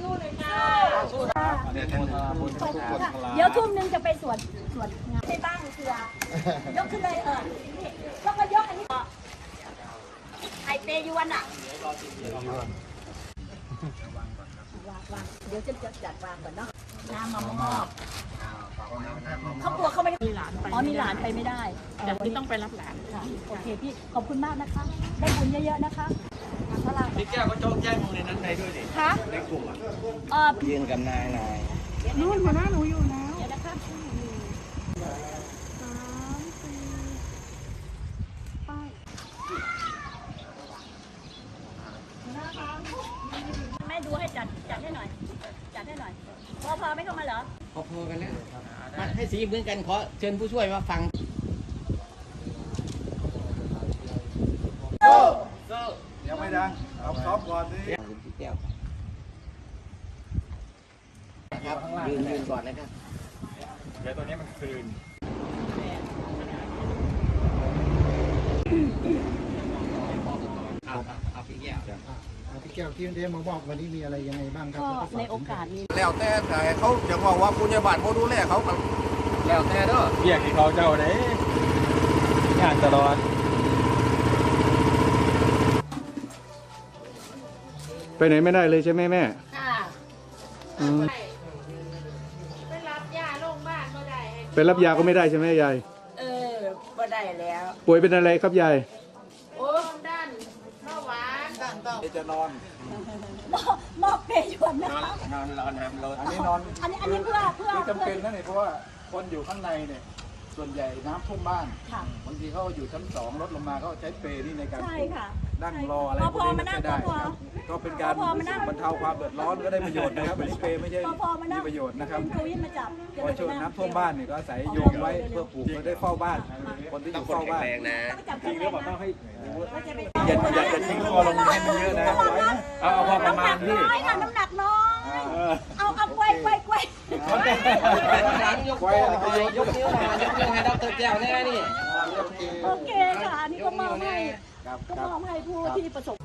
สู้เลยค่ะเดี๋ยวทุ่มหนึงจะไปสวดสวดงานในบ้านเสือยกขึ้นเลยเออนี่แล้วก็ยกอันนี้ไอเปยวนอะวางวางเดี๋ยวจะจัดจัดวางก่อนเนาะน้ำมามอบเขากลัวเขาไม่ได้มีหลานไปอ๋อมีหลานไปไม่ได้แต่ที่ต้องไปรับหลานค่ะโอเคพี่ขอบคุณมากนะคะ ได้บุญเยอะๆนะคะ พลังพี่แก้วก็โจ้งแจ้งลงในนั้นได้ด้วยดิคะในกลุ่มอะเอ่อยืนกับนายนายนู่นหัวหน้าหนูอยู่แล้วเดี๋ยวนะคะสามสี่ป้ายแม่ดูให้จัดจัดให้หน่อย จัดให้หน่อย พอพอไม่เข้ามาเหรอพอๆกันแล้วมาให้สีเหมือนกันขอเชิญผู้ช่วยมาฟังโซ่โซ่ ยัง ไม่ดังเอาซอฟก่อนสิพี่แก้วครับยืนยืนก่อนนะครับเดี๋ยวตัวนี้มันคืนเอาเอาพี่แก้วพี่แก้วที่เดมาบอกวันนี้มีอะไรยังไงบ้างครับก็แล้วฝในโอกาสนี้แล้วแต่แต่เขาจะบอกว่าคุณยาบาลเขาดูแลเขาก็แล้วแต่เด้อเรียกที่เขาเจ้าได้งานตลอด ไปไหนไม่ได้เลยใช่ไหมแม่ ค่ะอืม ไปรับยาโรงพยาบาลก็ได้ให้ไปรับยาก็ไม่ได้ใช่ไหมยาย เออก็ได้แล้ว ป่วยเป็นอะไรครับยาย โอ้ด้านเบาหวานด้านเบาจะนอนมอบมอบเปยวนนะคะนอนรอนครับรถอันนี้นอนอันนี้อันนี้เพื่อเพื่อคือเพื่จำเป็นอนะเนี่ยเพราะว่าคนอยู่ข้างในเนี่ยส่วนใหญ่น้ำท่วมบ้านค่ะบางทีเขาอยู่ชั้นสองรถลงมาเขาใช้เปรย์นี่ในการใช่ค่ะ นั่งรออะไรพอพพวอกนี้มาไม่นั่งได้พอครับก็เป็นการพอมานั่งบรรเทาความเดือดร้อนก็ได้ประโยชน์นะครับอันนี้เปรย์ไม่ใช่พอพอมานั่มีงประโยชน์นะครับโควิดมาจับเพราะช่วงน้ำท่วมบ้านเนี่ยก็อาศัยโยงไว้เพื่อปลูกก็ได้เฝ้าบ้าน คนที่อต้องยู่คนเฝ้าแข็งบ้านแรงนะต้องจับขึ้นเลยนะอย่าอย่าอย่าทิ้งตัวลงให้มันเยอะนะเอาเอาพอประมาณน้ำหนักที่น้อยค่ะน้ำหนักน้อยเอาเอากล้วยกล้วยกล้วยยกยกนิ้วมายกนิ้วให้ดรแก้วแน่นี่โอเคค่ะอันนี้ก็มอบให้ครับ ก็ครัมบอบให้ผู้ที่ประสบ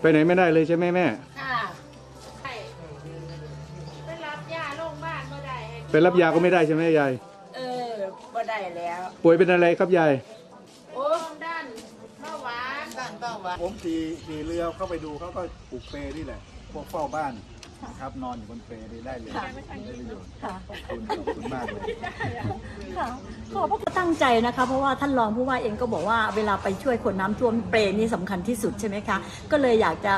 ไปไหนไม่ได้เลยใช่ไหมแม่ ค่ะไปรับยาโรงพยาบาลก็ได้ให้ไปรับยาก็ไม่ได้ใช่ไหมยาย เออก็ได้แล้ว ป่วยเป็นอะไรครับยาย โอ้ด้านเบาหวานด้านเบาหวานผมขี่ขี่เรือเข้าไปดูเขาก็ปลูกเปรย์นี่แหละ พวกเฝ้าบ้านครับนอนอยู่บนเปรย์นี่ได้เลยได้ประโยชน์ค่ะขอบคุณขอบคุณมากเลยค่ะ ขอบพระคุณตั้งใจนะคะ เพราะว่าท่านรองผู้ว่าเองก็บอกว่าเวลาไปช่วยคนน้ำท่วมเปรนี่สำคัญที่สุดใช่ไหมคะ ก็เลยอยากจะ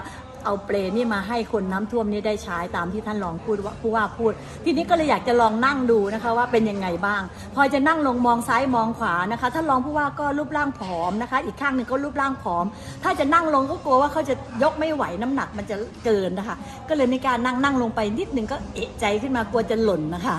เอาเปรนี่มาให้คนน้ำท่วมนี่ได้ใช้ตามที่ท่านรองพูดว่าผู้ว่าพูด ทีนี้ก็เลยอยากจะลองนั่งดูนะคะว่าเป็นยังไงบ้าง พอจะนั่งลงมองซ้ายมองขวานะคะท่านรองผู้ว่าก็รูปร่างผอมนะคะ อีกข้างหนึ่งก็รูปร่างผอม ถ้าจะนั่งลงก็กลัวว่าเขาจะยกไม่ไหวน้ำหนักมันจะเกินนะคะ ก็เลยในการนั่งนั่งลงไปนิดนึงก็เอะใจขึ้นมากลัวจะหล่นนะคะ